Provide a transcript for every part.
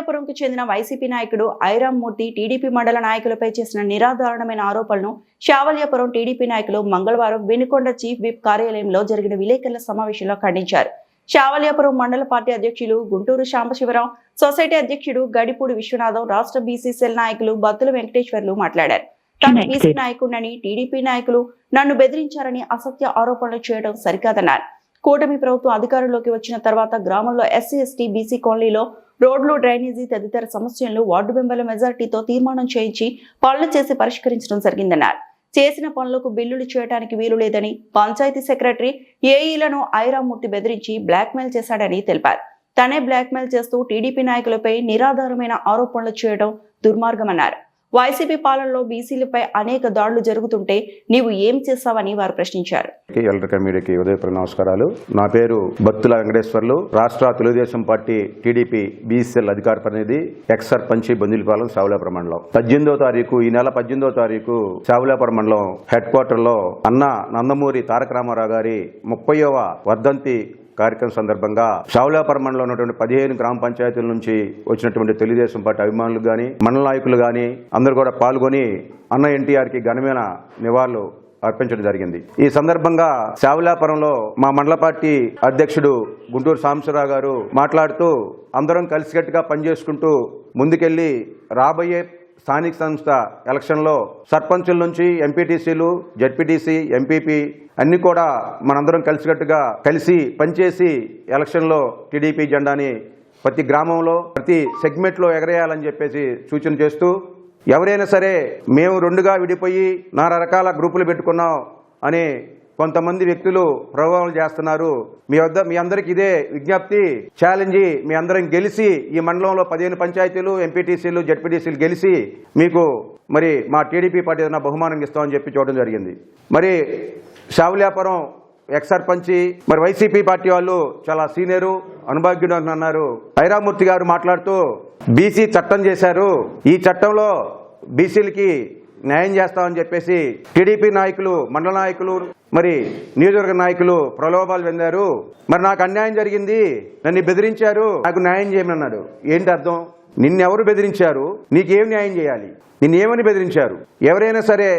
శావల్యాపురంకు చెందిన వైసీపీ నాయకుడు ఐరామ్మూర్తి టీడీపీ మండల నాయకులపై చేసిన నిరాధారణమైన ఆరోపణలను శావల్యాపురం టీడీపీ నాయకులు మంగళవారం వినుకొండ చీఫ్ విప్ కార్యాలయంలో జరిగిన విలేకరుల సమావేశంలో ఖండించారు. శావల్యాపురం మండల పార్టీ అధ్యక్షులు గుంటూరు శాంబశివరావు సొసైటీ అధ్యక్షుడు గడిపూడి విశ్వనాథం రాష్ట్ర బీసీసీఎల్ నాయకులు బత్తుల వెంకటేశ్వర్లు మాట్లాడారు. తాను బీసీ నాయకుడినని టీడీపీ నాయకులు నన్ను బెదిరించారని అసత్య ఆరోపణలు చేయడం సరికాదన్నారు. కూటమి ప్రభుత్వం అధికారంలోకి వచ్చిన తర్వాత గ్రామంలో ఎస్సీ ఎస్టీ బీసీ కాలనీలో రోడ్లు డ్రైనేజీ తదితర సమస్యలను వార్డు మెంబర్ల మెజార్టీతో తీర్మానం చేయించి పనులు చేసి పరిష్కరించడం జరిగిందన్నారు. చేసిన పనులకు బిల్లులు చేయడానికి వీలు లేదని పంచాయతీ సెక్రటరీ ఏఈలను ఐరామూర్తి బెదిరించి బ్లాక్మెయిల్ చేశాడని తెలిపారు. తనే బ్లాక్మెయిల్ చేస్తూ టీడీపీ నాయకులపై నిరాధారమైన ఆరోపణలు చేయడం దుర్మార్గమన్నారు. వైసీపీ పాలనలో బీసీలపై అనేక దాడులు జరుగుతుంటే నీవు ఏం చేస్తావని వారు ప్రశ్నించారు. మీడియాకి ఉదయపూర్వ నమస్కారాలు. నా పేరు బత్తుల వెంకటేశ్వర్లు. రాష్ట్ర తెలుగుదేశం పార్టీ టీడీపీ బీసీఎల్ అధికార ప్రతినిధి ఎక్స్ సర్పంచి బందిలిపాలెం సావులాపురం మండలం. పద్దెనిమిదో తారీఖు ఈ నెల పద్దెనిమిదో తారీఖు సావులాపురం మండలం హెడ్ క్వార్టర్లో అన్న నందమూరి తారక రామారావు గారి ముప్పైవ వర్ధంతి కార్యక్రమం సందర్భంగా షావులాపురం మండలంలో ఉన్నటువంటి పదిహేను గ్రామ పంచాయతీల నుంచి వచ్చినటువంటి తెలుగుదేశం పార్టీ అభిమానులు కానీ మండల నాయకులు కానీ అందరూ కూడా పాల్గొని అన్న ఎన్టీఆర్కి ఘనమైన నివాళులు అర్పించడం జరిగింది. ఈ సందర్భంగా శావులాపురంలో మా మండల పార్టీ అధ్యక్షుడు గుంటూరు సాంబశివరావు గారు మాట్లాడుతూ అందరం కలిసికట్టుగా పనిచేసుకుంటూ ముందుకెళ్ళి రాబోయే స్థానిక సంస్థ ఎలక్షన్లో సర్పంచుల నుంచి ఎంపీటీసీలు జడ్పీటీసీ ఎంపీపీ అన్ని కూడా మనందరం కలిసికట్టుగా కలిసి పనిచేసి ఎలక్షన్లో టీడీపీ జెండాని ప్రతి గ్రామంలో ప్రతి సెగ్మెంట్లో ఎగరేయాలని చెప్పేసి సూచన చేస్తూ ఎవరైనా సరే మేము రెండుగా విడిపోయి నానా రకాల గ్రూపులు పెట్టుకున్నాం అని కొంతమంది వ్యక్తులు ప్రభావం చేస్తున్నారు. మీ వద్ద మీ అందరికి ఇదే విజ్ఞప్తి ఛాలెంజ్ మీ అందరం గెలిచి ఈ మండలంలో పదిహేను పంచాయతీలు ఎంపీటీసీలు జడ్పీటీసీలు గెలిచి మీకు మరి మా టీడీపీ పార్టీ ఏదైనా బహుమానం ఇస్తామని చెప్పి చూడడం జరిగింది. మరి షావులాపురం ఎక్స్ సర్పంచి మరి వైసీపీ పార్టీ వాళ్ళు చాలా సీనియరు అనుభాగ్యుడు అని అన్నారు. ఐరామూర్తి గారు మాట్లాడుతూ బీసీ చట్టం చేశారు. ఈ చట్టంలో బీసీలకి న్యాయం చేస్తామని చెప్పేసి టీడీపీ నాయకులు మండల నాయకులు మరి నియోజకవర్గ నాయకులు ప్రలోభాలు వెందారు మరి నాకు అన్యాయం జరిగింది నన్ను బెదిరించారు నాకు న్యాయం చేయమన్నాడు ఏంటి అర్థం? నిన్నెవరు బెదిరించారు? నీకేం న్యాయం చేయాలి? నిన్నేమని బెదిరించారు? ఎవరైనా సరే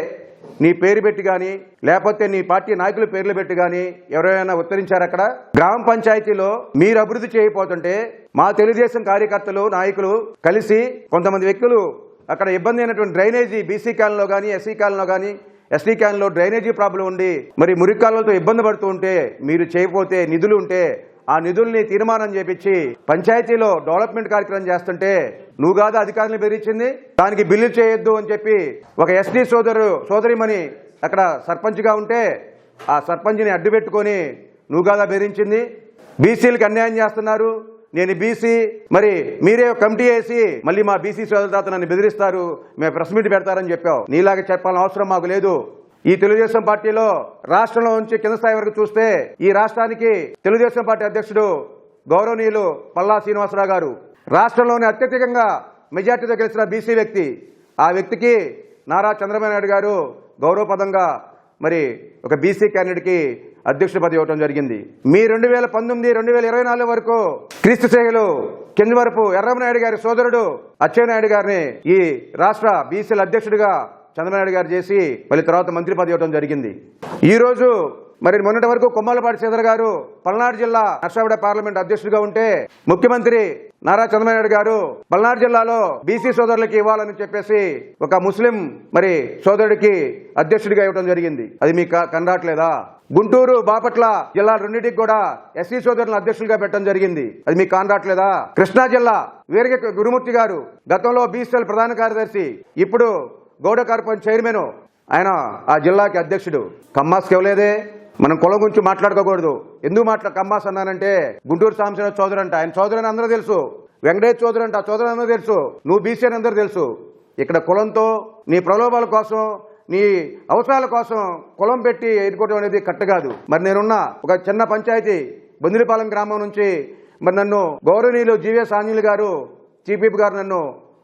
నీ పేరు పెట్టి కానీ లేకపోతే నీ పార్టీ నాయకుల పేర్లు పెట్టి కానీ ఎవరైనా ఉత్తరించారు అక్కడ? గ్రామ పంచాయతీలో మీరు అభివృద్ధి చేయకపోతుంటే మా తెలుగుదేశం కార్యకర్తలు నాయకులు కలిసి కొంతమంది వ్యక్తులు అక్కడ ఇబ్బంది అయినటువంటి డ్రైనేజీ బీసీ కాలనీలో కానీ ఎస్సీ కాలంలో కానీ ఎస్టీ క్యాన్లో డ్రైనేజీ ప్రాబ్లం ఉండి మరి మురికాలతో ఇబ్బంది పడుతూ ఉంటే మీరు చేయకపోతే నిధులు ఉంటే ఆ నిధుల్ని తీర్మానం చేపించి పంచాయతీలో డెవలప్మెంట్ కార్యక్రమం చేస్తుంటే నువ్వు కాదు అధికారులు బెదిరించింది దానికి బిల్లు చేయొద్దు అని చెప్పి ఒక ఎస్టీ సోదరు సోదరిమణి అక్కడ సర్పంచ్గా ఉంటే ఆ సర్పంచ్ని అడ్డు పెట్టుకొని నువ్వు కాదా బెదిరించింది బీసీలకు అన్యాయం చేస్తున్నారు. నేను బీసీ మరి మీరే కమిటీ వేసి మళ్ళీ మా బీసీ సోదరుదాత నన్ను బెదిరిస్తారు మేము ప్రెస్ మీట్ పెడతారని చెప్పావు. నీలాగా చెప్పాలని అవసరం మాకు లేదు. ఈ తెలుగుదేశం పార్టీలో రాష్ట్రంలో నుంచి కింద స్థాయి వరకు చూస్తే ఈ రాష్ట్రానికి తెలుగుదేశం పార్టీ అధ్యక్షుడు గౌరవనీయులు పల్లా శ్రీనివాసరావు గారు. రాష్ట్రంలోనే అత్యధికంగా మెజార్టీతో గెలిచిన బీసీ వ్యక్తి. ఆ వ్యక్తికి నారా చంద్రబాబు నాయుడు గారు గౌరవపదంగా మరి ఒక బీసీ క్యాండిడేట్కి అధ్యక్షుడి పదవి ఇవ్వడం జరిగింది. మీ రెండు వేల పంతొమ్మిది రెండు వేల ఇరవై నాలుగు వరకు క్రీస్తు సేయలు కింది వరపు ఎర్రమనాయుడు గారి సోదరుడు అచ్చెన్నాయుడు గారిని ఈ రాష్ట్ర బీసీల అధ్యక్షుడిగా చంద్రనాయుడు గారు చేసి మళ్ళీ తర్వాత మంత్రి పదవి ఇవ్వడం జరిగింది. ఈ రోజు మరి మొన్నటి వరకు కొమ్మలపాటి శ్రీధర్ గారు పల్నాడు జిల్లా నర్సావిడ పార్లమెంట్ అధ్యక్షుడిగా ఉంటే ముఖ్యమంత్రి నారా చంద్రబాబు గారు పల్నాడు జిల్లాలో బీసీ సోదరులకి ఇవ్వాలని చెప్పేసి ఒక ముస్లిం మరి సోదరుడికి అధ్యక్షుడిగా ఇవ్వడం జరిగింది. అది మీకు కనరాట్లేదా? గుంటూరు బాపట్ల జిల్లా రెండింటికి కూడా ఎస్సీ సోదరులను అధ్యక్షులుగా పెట్టడం జరిగింది. అది మీకు కానరాట్లేదా? కృష్ణా జిల్లా వీరగ గురుమూర్తి గారు గతంలో బీసీఎల్ ప్రధాన కార్యదర్శి ఇప్పుడు గౌడ కార్పొరేషన్ చైర్మన్ ఆయన ఆ జిల్లాకి అధ్యక్షుడు. కమ్మాస్కి ఇవ్వలేదే మనం కులం గురించి మాట్లాడుకోకూడదు. ఎందుకు మాట్లా కమ్మాస్ అన్నానంటే గుంటూరు సాంబశివరావు చౌదరి అంట. ఆయన చౌదరి అని అందరూ తెలుసు. వెంకటేష్ చౌదరి అంట. చౌదరి అందరూ తెలుసు. నువ్వు బీసీ అని అందరూ తెలుసు. ఇక్కడ కులంతో నీ ప్రలోభాల కోసం నీ అవసరాల కోసం కులం పెట్టి ఎదుర్కోవడం అనేది కట్ట కాదు. మరి నేనున్న ఒక చిన్న పంచాయతీ బొందిలిపాలెం గ్రామం నుంచి మరి నన్ను గౌరవనీయులు జీవీఎస్ ఆంజనేయులు గారు చీఫ్ విప్ గారు నన్ను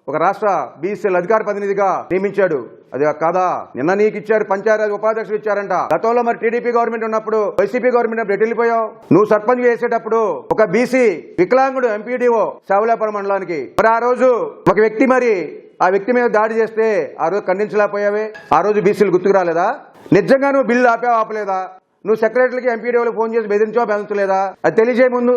ఒక రాష్ట్ర బీసీఎల్ అధికార ప్రతినిధిగా నియమించాడు. అది కాదా? నిన్న నీకు ఇచ్చారు పంచాయతీ ఉపాధ్యక్షులు ఇచ్చారంట. గతంలో మరి టీడీపీ గవర్నమెంట్ ఉన్నప్పుడు వైసీపీ గవర్నమెంట్ అప్పుడు వెళ్ళిపోయావు? నువ్వు సర్పంచ్ చేసేటప్పుడు ఒక బీసీ వికలాంగుడు ఎంపీడీఓ శావలాపురం మండలానికి. మరి ఆ రోజు ఒక వ్యక్తి మరి ఆ వ్యక్తి మీద దాడి చేస్తే ఆ రోజు ఖండించలేకపోయావే? ఆ రోజు బీసీలు గుర్తుకు రాలేదా? నిజంగా నువ్వు బిల్లు ఆపావు ఆపలేదా? నువ్వు సెక్రటరీకి ఎంపీడీఓలకు ఫోన్ చేసి బెదిరించావా బెదిరించలేదా? అది తెలియజేయ ముందు.